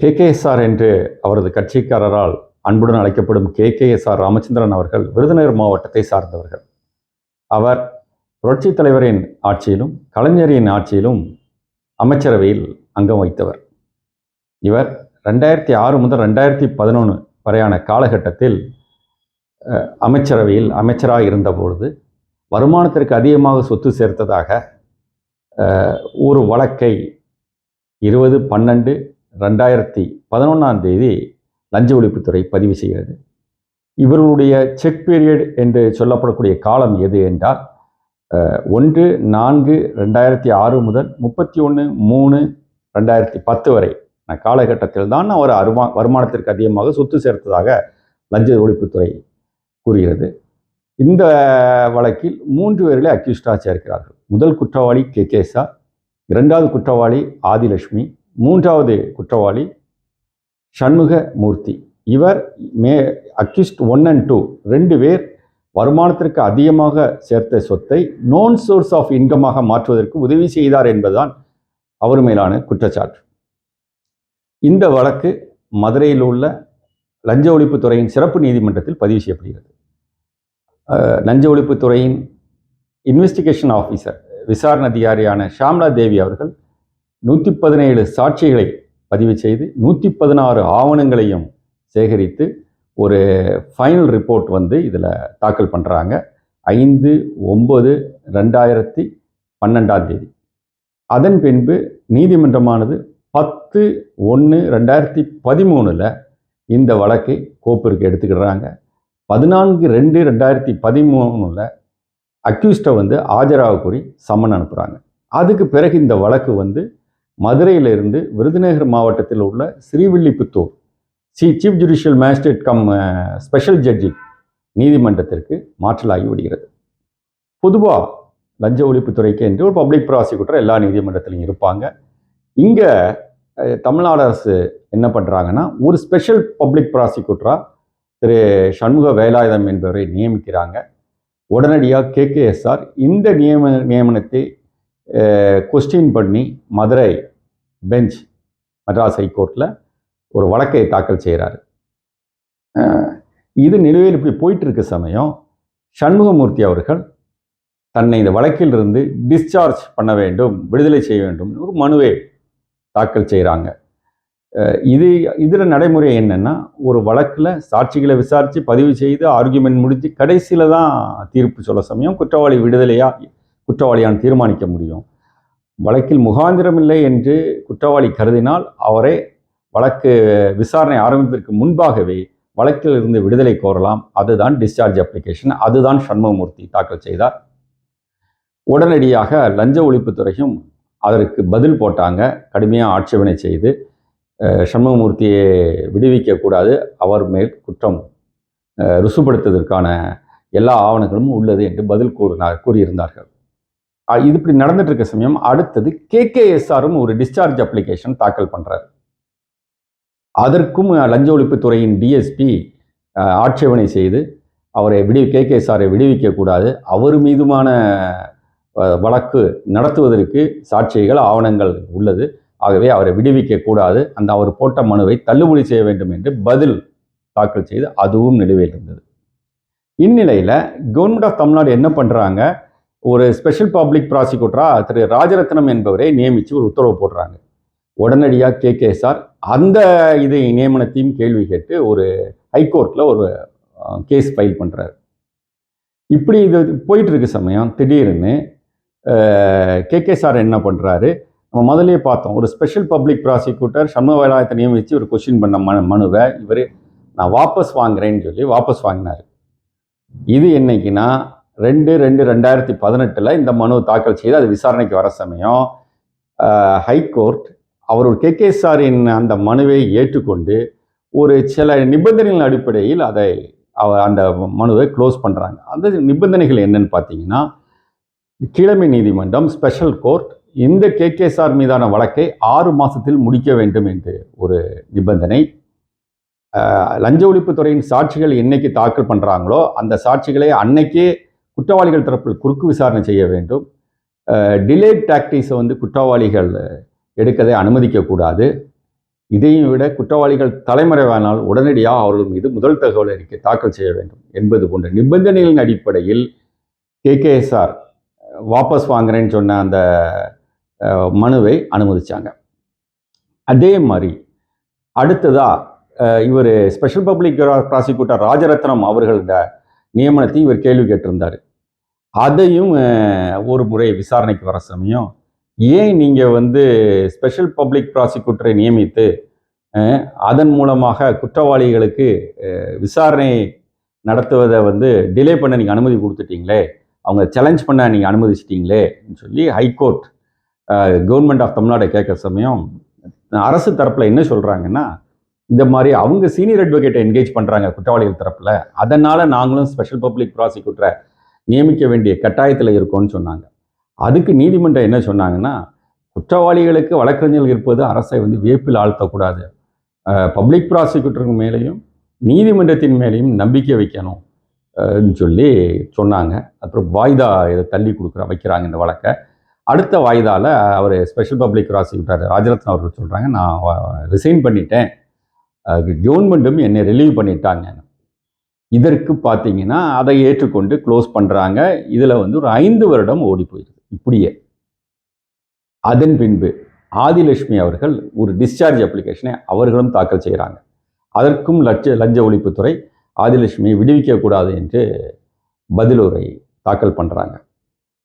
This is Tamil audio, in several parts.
கேகேஎஸ்ஆர் என்று அவரது கட்சிக்காரரால் அன்புடன் அழைக்கப்படும் கேகேஎஸ்ஆர் ராமச்சந்திரன் அவர்கள் விருதுநகர் மாவட்டத்தை சார்ந்தவர்கள். அவர் புரட்சி தலைவரின் ஆட்சியிலும் கலைஞரின் ஆட்சியிலும் அமைச்சரவையில் அங்கம் வைத்தவர். இவர் ரெண்டாயிரத்தி ஆறு முதல் ரெண்டாயிரத்தி பதினொன்று வரையான காலகட்டத்தில் அமைச்சரவையில் அமைச்சராக இருந்தபொழுது வருமானத்திற்கு அதிகமாக சொத்து சேர்த்ததாக ஒரு வழக்கை இருபது பன்னெண்டு ரெண்டாயிரத்தி பதினொன்றாம் தேதி லஞ்ச ஒழிப்புத்துறை பதிவு செய்கிறது. இவர்களுடைய செக் பீரியட் என்று சொல்லப்படக்கூடிய காலம் எது என்றால் ஒன்று நான்கு ரெண்டாயிரத்தி ஆறு முதல் முப்பத்தி ஒன்று மூணு ரெண்டாயிரத்தி பத்து வரை. காலகட்டத்தில் தான் அவர் அருமா வருமானத்திற்கு அதிகமாக சொத்து சேர்த்ததாக லஞ்ச ஒழிப்புத்துறை கூறுகிறது. இந்த வழக்கில் மூன்று பேர்களை அக்யூஸ்டாக சேர்க்கிறார்கள். முதல் குற்றவாளி கே கேசா இரண்டாவது குற்றவாளி ஆதிலட்சுமி மூன்றாவது குற்றவாளி சண்முக மூர்த்தி. இவர் மே அக்யூஸ்ட் ஒன் அண்ட் டூ ரெண்டு பேர் வருமானத்திற்கு அதிகமாக சேர்த்த சொத்தை நோன் சோர்ஸ் ஆஃப் இன்கமாக மாற்றுவதற்கு உதவி செய்தார் என்பதுதான் அவர் மேலான குற்றச்சாட்டு. இந்த வழக்கு மதுரையில் உள்ள லஞ்ச ஒழிப்புத்துறையின் சிறப்பு நீதிமன்றத்தில் பதிவு செய்யப்படுகிறது. லஞ்ச ஒழிப்புத்துறையின் இன்வெஸ்டிகேஷன் ஆஃபீஸர் விசாரணை அதிகாரியான ஷாம்லா தேவி அவர்கள் நூற்றி பதினேழு சாட்சிகளை பதிவு செய்து நூற்றி பதினாறு ஆவணங்களையும் சேகரித்து ஒரு ஃபைனல் ரிப்போர்ட் வந்து இதில் தாக்கல் பண்ணுறாங்க ஐந்து ஒம்பது ரெண்டாயிரத்தி பன்னெண்டாம் தேதி. அதன் பின்பு நீதிமன்றமானது பத்து ஒன்று ரெண்டாயிரத்தி பதிமூணில் இந்த வழக்கை கோப்பிற்கு எடுத்துக்கிடுறாங்க. பதினான்கு ரெண்டு ரெண்டாயிரத்தி பதிமூணில் அக்யூஸ்டை வந்து ஆஜராக கூறி சம்மன் அனுப்புகிறாங்க அதுக்கு பிறகு இந்த வழக்கு வந்து மதுரையிலிருந்து விருதுநகர் மாவட்டத்தில் உள்ள Srivilliputhur C chief judicial magistrate cum special ஜட்ஜி நீதிமன்றத்திற்கு மாற்றலாகி விடுகிறது. பொதுவாக லஞ்ச ஒழிப்புத்துறைக்கு என்று ஒரு பப்ளிக் ப்ராசிக்யூட்டர் எல்லா நீதிமன்றத்திலையும் இருப்பாங்க. இங்கே தமிழ்நாடு அரசு என்ன பண்ணுறாங்கன்னா ஒரு ஸ்பெஷல் பப்ளிக் ப்ராசிக்யூட்டராக திரு சண்முக வேலாயுதம் என்பவரை நியமிக்கிறாங்க. உடனடியாக கேகேஎஸ்ஆர் இந்த நியம நியமனத்தை கொஸ்டின் பண்ணி மதுரை பெஞ்ச் மெட்ராஸ் ஹைகோர்ட்டில் ஒரு வழக்கை தாக்கல் செய்கிறாரு. இது நிலுவையில் இப்படி போயிட்டுருக்க சமயம் சண்முகமூர்த்தி அவர்கள் தன்னை இந்த வழக்கிலிருந்து டிஸ்சார்ஜ் பண்ண வேண்டும் விடுதலை செய்ய வேண்டும் ஒரு மனுவை தாக்கல் செய்கிறாங்க. இது இதில் நடைமுறை என்னென்னா ஒரு வழக்கில் சாட்சிகளை விசாரித்து பதிவு செய்து ஆர்குமெண்ட் முடித்து கடைசியில் தான் தீர்ப்பு சொல்ல சமயம் குற்றவாளி விடுதலையாக குற்றவாளியான் தீர்மானிக்க முடியும். வழக்கில் முகாந்திரமில்லை என்று குற்றவாளி கருதினால் அவரை வழக்கு விசாரணை ஆரம்பிப்பதற்கு முன்பாகவே வழக்கில் இருந்து விடுதலை கோரலாம். அதுதான் டிஸ்சார்ஜ் அப்ளிகேஷன் அதுதான் சண்முகமூர்த்தி தாக்கல் செய்தார். உடனடியாக லஞ்ச ஒழிப்புத்துறையும் அதற்கு பதில் போட்டாங்க. கடுமையாக ஆட்சேபனை செய்து சண்முகமூர்த்தியை விடுவிக்கக்கூடாது அவர் மேல் குற்றம் ருசுப்படுத்துவதற்கான எல்லா ஆவணங்களும் உள்ளது என்று பதில் கூறினார் கூறியிருந்தார்கள். இது இப்படி நடந்துட்டு இருக்க சமயம் அடுத்தது கேகேஎஸ்ஆரும் ஒரு டிஸ்சார்ஜ் அப்ளிகேஷன் தாக்கல் பண்ணுறாரு அதற்கும் லஞ்ச ஒழிப்புத்துறையின் டிஎஸ்பி ஆட்சேபனை செய்து அவரை விடு கேகேஎஸ்ஆரை விடுவிக்கக்கூடாது அவர் மீதுமான வழக்கு நடத்துவதற்கு சாட்சிகள் ஆவணங்கள் உள்ளது. ஆகவே அவரை விடுவிக்க கூடாது. அந்த அவர் போட்ட மனுவை தள்ளுபடி செய்ய வேண்டும் என்று பதில் தாக்கல் செய்து அதுவும் நிலுவையில் இருந்தது. இந்நிலையில் கவர்மெண்ட் ஆஃப் தமிழ்நாடு என்ன பண்ணுறாங்க ஒரு ஸ்பெஷல் பப்ளிக் ப்ராசிக்யூட்டராக திரு ராஜரத்னம் என்பவரை நியமித்து ஒரு உத்தரவு போடுறாங்க. உடனடியாக கே. கே. சார் அந்த இது நியமனத்தையும் கேள்வி கேட்டு ஒரு ஹைகோர்ட்டில் ஒரு கேஸ் ஃபைல் பண்ணுறாரு இப்படி இது போயிட்டுருக்க சமயம் திடீர்னு கே. கே. சார் என்ன பண்ணுறாரு நம்ம முதலே பார்த்தோம் ஒரு ஸ்பெஷல் பப்ளிக் ப்ராசிக்யூட்டர் சண்முகவேலாயத்தை நியமித்து ஒரு கொஷின் பண்ண மனு மனுவை இவர் நான் வாபஸ் வாங்குறேன்னு சொல்லி வாபஸ் வாங்கினார். இது என்னைக்குன்னா ரெண்டு ரெண்டு ரெண்டாயிரத்தி பதினெட்டில் இந்த மனு தாக்கல் செய்து அது விசாரணைக்கு வர சமயம் ஹைகோர்ட் அவரோட கேகேஎஸ்ஆரின் அந்த மனுவை ஏற்றுக்கொண்டு ஒரு சில நிபந்தனைகளின் அடிப்படையில் அதை அவர் அந்த மனுவை க்ளோஸ் பண்ணுறாங்க அந்த நிபந்தனைகள் என்னன்னு பார்த்தீங்கன்னா கீழமை நீதிமன்றம் ஸ்பெஷல் கோர்ட் இந்த கேகேஎஸ்ஆர் மீதான வழக்கை ஆறு மாதத்தில் முடிக்க வேண்டும் என்று ஒரு நிபந்தனை. லஞ்ச ஒழிப்புத்துறையின் சாட்சிகள் என்னைக்கு தாக்கல் பண்ணுறாங்களோ அந்த சாட்சிகளை அன்னைக்கே குற்றவாளிகள் தரப்பில் குறுக்கு விசாரணை செய்ய வேண்டும். டிலேட் டாக்டிஸை வந்து குற்றவாளிகள் எடுக்கதை அனுமதிக்கக்கூடாது. இதையும் விட குற்றவாளிகள் தலைமறைவானால் உடனடியாக அவர்கள் மீது முதல் தகவல் அறிக்கை தாக்கல் செய்ய வேண்டும் என்பது போன்ற நிபந்தனைகளின் அடிப்படையில் கேகேஎஸ்ஆர் வாபஸ் வாங்குறேன்னு சொன்ன அந்த மனுவை அனுமதித்தாங்க அதே மாதிரி அடுத்ததா இவர் ஸ்பெஷல் பப்ளிக் ப்ராசிக்யூட்டர் ராஜரத்னம் அவர்களோட நியமனத்தை இவர் கேள்வி கேட்டிருந்தார். அதையும் ஒரு முறை விசாரணைக்கு வர சமயம் ஏன் நீங்கள் வந்து ஸ்பெஷல் பப்ளிக் ப்ராசிக்யூட்டரை நியமித்து அதன் மூலமாக குற்றவாளிகளுக்கு விசாரணை நடத்துவதை வந்து டிலே பண்ண நீங்கள் அனுமதி கொடுத்துட்டீங்களே அவங்க சேலஞ்ச் பண்ண நீங்கள் அனுமதிச்சிட்டீங்களேன்னு சொல்லி ஹைகோர்ட் கவர்மெண்ட் ஆஃப் தமிழ்நாடை கேட்குற சமயம் அரசு தரப்பில் என்ன சொல்கிறாங்கன்னா இந்த மாதிரி அவங்க சீனியர் அட்வொகேட்டை என்கேஜ் பண்ணுறாங்க குற்றவாளிகள் தரப்பில் அதனால் நாங்களும் ஸ்பெஷல் பப்ளிக் ப்ராசிக்யூட்டரை நியமிக்க வேண்டிய கட்டாயத்தில் இருக்கோன்னு சொன்னாங்க. அதுக்கு நீதிமன்றம் என்ன சொன்னாங்கன்னா குற்றவாளிகளுக்கு வழக்கறிஞர்கள் இருப்பது அரசை வந்து வியப்பில் ஆழ்த்தக்கூடாது. பப்ளிக் ப்ராசிக்யூட்டருக்கு மேலேயும் நீதிமன்றத்தின் மேலேயும் நம்பிக்கை வைக்கணும் சொல்லி சொன்னாங்க. அப்புறம் வாய்தா இதை தள்ளி கொடுக்குற வைக்கிறாங்க இந்த வழக்கை. அடுத்த வாய்தாவில் அவர் ஸ்பெஷல் பப்ளிக் ப்ராசிக்யூட்டர் ராஜரத்னம் அவர்கள் சொல்கிறாங்க நான் ரிசைன் பண்ணிட்டேன். கவர்மெண்ட்டும் என்னை ரிலீவ் பண்ணிட்டாங்க இதற்கு பார்த்தீங்கன்னா அதை ஏற்றுக்கொண்டு க்ளோஸ் பண்ணுறாங்க இதில் வந்து ஒரு ஐந்து வருடம் ஓடி போயிடுது இப்படியே. அதன் பின்பு ஆதிலட்சுமி அவர்கள் ஒரு டிஸ்சார்ஜ் அப்ளிகேஷனை அவர்களும் தாக்கல் செய்கிறாங்க. அதற்கும் லட்ச லஞ்ச ஒழிப்புத்துறை ஆதிலட்சுமியை விடுவிக்கக்கூடாது என்று பதிலுரை தாக்கல் பண்ணுறாங்க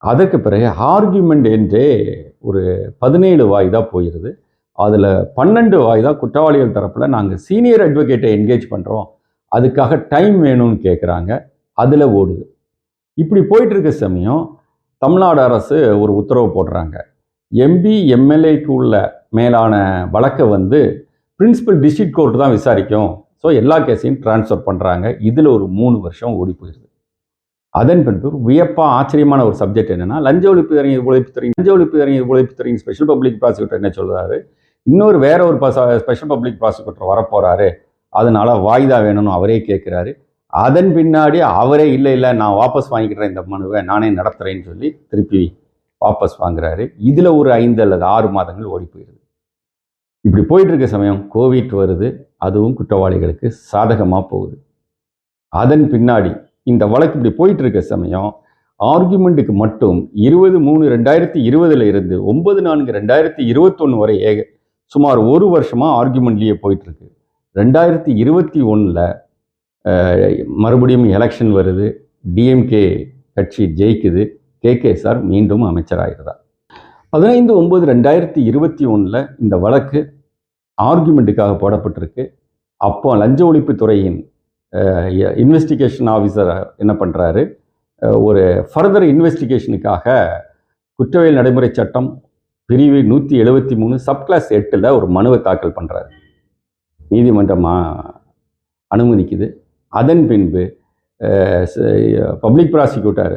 அதற்கு பிறகு ஆர்கியூமெண்ட் என்றே ஒரு பதினேழு வாய்தா போயிடுது அதில் பன்னெண்டு வாய்தா குற்றவாளிகள் தரப்பில் நாங்கள் சீனியர் அட்வொகேட்டை என்கேஜ் பண்ணுறோம் அதுக்காக டைம் வேணும்னு கேட்குறாங்க அதில் ஓடுது. இப்படி போயிட்டு இருக்க சமயம் தமிழ்நாடு அரசு ஒரு உத்தரவு போடுறாங்க. எம்பி எம்எல்ஏக்கு உள்ள மேலான வழக்கை வந்து பிரின்சிபல் டிஸ்ட்ரிக்ட் கோர்ட் தான் விசாரிக்கும். ஸோ எல்லா கேஸையும் டிரான்ஸ்ஃபர் பண்ணுறாங்க இதில் ஒரு மூணு வருஷம் ஓடி போயிடுது அதன் பின்பு வியப்பா ஆச்சரியமான ஒரு சப்ஜெக்ட் என்னன்னா லஞ்ச ஒழிப்பு அறிஞர் ஒழிப்புத்துறை லஞ்ச ஒழிப்பு அறிஞர் ஒழிப்புத்துறையின் ஸ்பெஷல் பப்ளிக் ப்ராசிக்யூட்டர் என்ன சொல்கிறாரு இன்னொரு வேற ஒரு ஸ்பெஷல் பப்ளிக் ப்ராசிக்யூட்டர் வரப்போகிறாரு அதனால் வாய்தா வேணும்னு அவரே கேட்குறாரு அதன் பின்னாடி அவரே இல்லை இல்லை நான் வாபஸ் வாங்கிக்கிறேன் இந்த மனுவை நானே நடத்துகிறேன்னு சொல்லி திருப்பி வாபஸ் வாங்குறாரு. இதில் ஒரு ஐந்து அல்லது ஆறு மாதங்கள் ஓடி போயிடுது இப்படி போயிட்டு இருக்க சமயம் கோவிட் வருது. அதுவும் குற்றவாளிகளுக்கு சாதகமாக போகுது. அதன் பின்னாடி இந்த வழக்கு இப்படி போயிட்டு இருக்க சமயம் ஆர்குமெண்ட்டுக்கு மட்டும் இருபது மூணு ரெண்டாயிரத்தி இருபதுல இருந்து ஒன்பது நான்கு ரெண்டாயிரத்தி இருபத்தொன்று வரை ஏக சுமார் ஒரு வருஷமாக ஆர்குமெண்ட்லேயே போயிட்டுருக்கு. ரெண்டாயிரத்தி இருபத்தி ஒன்றில் மறுபடியும் எலெக்ஷன் வருது. டிஎம்கே கட்சி ஜெயிக்குது. கே சார் மீண்டும் அமைச்சராகிறதா? பதினைந்து ஒம்பது ரெண்டாயிரத்தி இருபத்தி ஒன்றில் இந்த வழக்கு ஆர்குமெண்ட்டுக்காக போடப்பட்டிருக்கு. அப்போ லஞ்ச ஒழிப்புத்துறையின் இன்வெஸ்டிகேஷன் ஆஃபீஸர் என்ன பண்ணுறாரு ஒரு ஃபர்தர் இன்வெஸ்டிகேஷனுக்காக குற்றவியல் நடைமுறை சட்டம் பிரிவு நூற்றி எழுபத்தி மூணு சப்கிளாஸ் எட்டில் ஒரு மனுவை தாக்கல் பண்ணுறாரு நீதிமன்றம் அனுமதிக்குது. அதன் பின்பு பப்ளிக் ப்ராசிக்யூட்டர்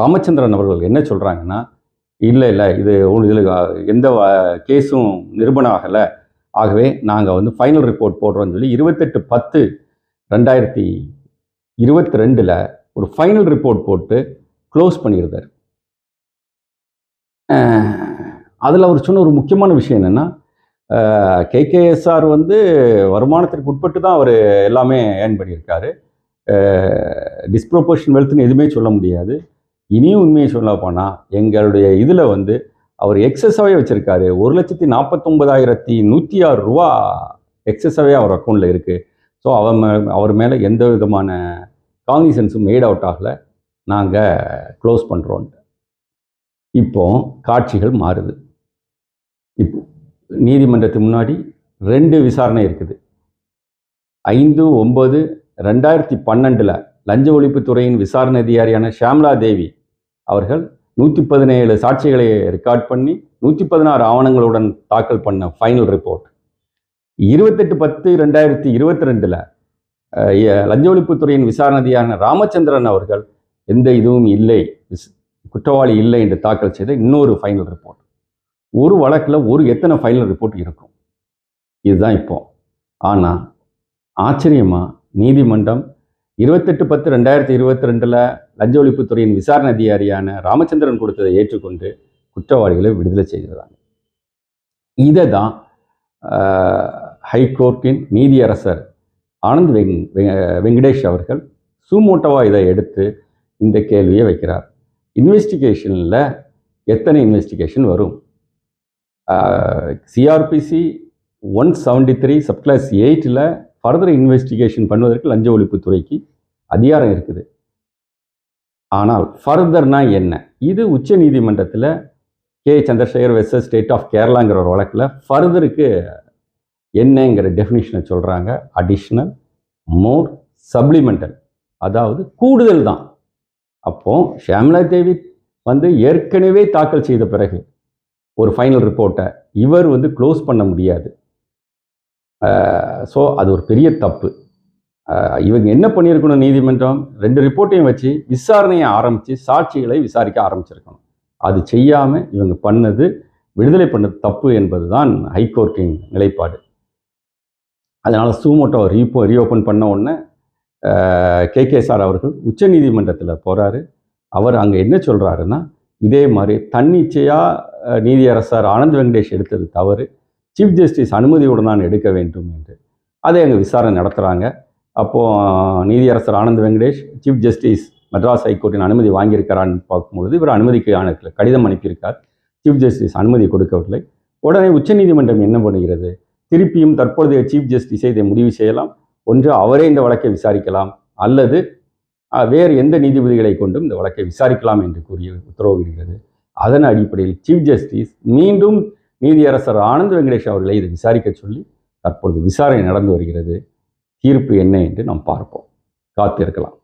ராமச்சந்திரன் அவர்கள் என்ன சொல்கிறாங்கன்னா இல்லை இல்லை இது இதில் எந்த கேஸும் நிரூபணம் ஆகலை ஆகவே நாங்கள் வந்து ஃபைனல் ரிப்போர்ட் போடுறோம்னு சொல்லி இருபத்தெட்டு பத்து ரெண்டாயிரத்தி இருபத்தி ரெண்டில் ஒரு ஃபைனல் ரிப்போர்ட் போட்டு க்ளோஸ் பண்ணியிருந்தார். அதில் அவர் சொன்ன ஒரு முக்கியமான விஷயம் என்னென்னா கேகேஎஸ்ஆர் வந்து வருமானத்திற்கு உட்பட்டு தான் அவர் எல்லாமே ஏர்ன் பண்ணியிருக்காரு. டிஸ்ப்ரொபோர்ஷன் வெல்த்னு எதுவுமே சொல்ல முடியாது. இனியும் உண்மையை சொல்ல போனால் எங்களுடைய இதில் வந்து அவர் எக்ஸஸாகவே வச்சுருக்காரு. ஒரு லட்சத்தி நாற்பத்தொம்பதாயிரத்தி நூற்றி ஆறு ரூபா எக்ஸஸாகவே அவர் அக்கௌண்ட்டில் இருக்குது ஸோ அவர் மே அவர் மேலே எந்த விதமான காங்கிசன்ஸும் மேட் அவுட் ஆகலை. நாங்கள் க்ளோஸ் பண்ணுறோன்ட்டு இப்போ காட்சிகள் மாறுது. இப்போ நீதிமன்றத்துக்கு முன்னாடி ரெண்டு விசாரணை இருக்குது. ஐந்து ஒம்பது ரெண்டாயிரத்தி பன்னெண்டில் லஞ்ச ஒழிப்புத்துறையின் விசாரணை அதிகாரியான ஷியாம்லா தேவி அவர்கள் நூற்றி பதினேழு சாட்சிகளை ரெக்கார்ட் பண்ணி நூற்றி பதினாறு ஆவணங்களுடன் தாக்கல் பண்ண ஃபைனல் ரிப்போர்ட் இருபத்தெட்டு பத்து ரெண்டாயிரத்தி இருபத்தி ரெண்டில் லஞ்ச ஒழிப்புத்துறையின் விசாரணதியான ராமச்சந்திரன் அவர்கள் எந்த இதுவும் இல்லை விஸ்- குற்றவாளி இல்லை என்று தாக்கல் செய்த இன்னொரு ஃபைனல் ரிப்போர்ட் ஒரு வழக்கில் ஒரு எத்தனை ஃபைனல் ரிப்போர்ட் இருக்கும்? இதுதான் இப்போ. ஆனால் ஆச்சரியமாக நீதிமன்றம் இருபத்தெட்டு பத்து ரெண்டாயிரத்தி இருபத்தி ரெண்டில் லஞ்ச ஒழிப்புத்துறையின் விசாரணை அதிகாரியான ராமச்சந்திரன் கொடுத்ததை ஏற்றுக்கொண்டு குற்றவாளிகளை விடுதலை செய்திருந்தாங்க. இதை தான் ஹைகோர்ட்டின் நீதியரசர் ஆனந்த் வெங் வெ- வெங்கடேஷ் அவர்கள் சூமோட்டோவாக இதை எடுத்து இந்த கேள்வியை வைக்கிறார். இன்வெஸ்டிகேஷனில் எத்தனை இன்வெஸ்டிகேஷன் வரும்? CrPC one seventy three subclause எயிட்டில் ஃபர்தர் இன்வெஸ்டிகேஷன் பண்ணுவதற்கு லஞ்ச ஒழிப்புத்துறைக்கு அதிகாரம் இருக்குது. ஆனால் ஃபர்தர்னா என்ன? இது உச்ச நீதிமன்றத்தில் K. Chandrasekhar versus state of கேரளாங்கிற ஒரு வழக்கில் ஃபர்தருக்கு என்னங்கிற டெஃபினிஷனை சொல்கிறாங்க அடிஷ்னல் மோர் சப்ளிமெண்டல் அதாவது கூடுதல் தான். அப்போது ஷியாமலா தேவி வந்து ஏற்கனவே தாக்கல் செய்த பிறகு ஒரு ஃபைனல் ரிப்போர்ட்டை இவர் வந்து க்ளோஸ் பண்ண முடியாது. ஸோ அது ஒரு பெரிய தப்பு. இவங்க என்ன பண்ணியிருக்கணும் நீதிமன்றம்? ரெண்டு ரிப்போர்ட்டையும் வச்சு விசாரணையை ஆரம்பித்து சாட்சிகளை விசாரிக்க ஆரம்பிச்சிருக்கணும். அது செய்யாமல் இவங்க பண்ணது விடுதலை பண்ணது தப்பு என்பது தான் ஹைகோர்ட்டின் நிலைப்பாடு. அதனால் சூமோட்டோ ரீப்போ ரீஓப்பன் பண்ண உடனே கே கே சார் அவர்கள் உச்சநீதிமன்றத்தில் போகிறாரு அவர் அங்கே என்ன சொல்கிறாருன்னா இதே மாதிரி தன்னிச்சையாக நீதியரசர் ஆனந்த் வெங்கடேஷ் எடுத்தது தவறு. சீஃப் ஜஸ்டிஸ் அனுமதியுடன் தான் எடுக்க வேண்டும் என்று. அதை அங்கே விசாரணை நடத்துகிறாங்க அப்போது நீதியரசர் ஆனந்த் வெங்கடேஷ் சீஃப் ஜஸ்டிஸ் மெட்ராஸ் ஹைகோர்ட்டின் அனுமதி வாங்கியிருக்கிறான்னு பார்க்கும்பொழுது இவர் அனுமதிக்கு ஆணையத்தில் கடிதம் அனுப்பியிருக்கார். சீஃப் ஜஸ்டிஸ் அனுமதி கொடுக்கவில்லை. உடனே உச்சநீதிமன்றம் என்ன பண்ணுகிறது? திருப்பியும் தற்பொழுதைய சீஃப் ஜஸ்டிஸை இதை முடிவு செய்யலாம். ஒன்று அவரே இந்த வழக்கை விசாரிக்கலாம். அல்லது வேறு எந்த நீதிபதிகளை கொண்டும் இந்த வழக்கை விசாரிக்கலாம் என்று கூறிய உத்தரவிடுகிறது அதன் அடிப்படையில் சீஃப் ஜஸ்டிஸ் மீண்டும் நீதியரசர் ஆனந்த் வெங்கடேஷ் அவர்களை இதை விசாரிக்க சொல்லி தற்பொழுது விசாரணை நடந்து வருகிறது. தீர்ப்பு என்ன என்று நாம் பார்ப்போம். காத்திருக்கலாம்.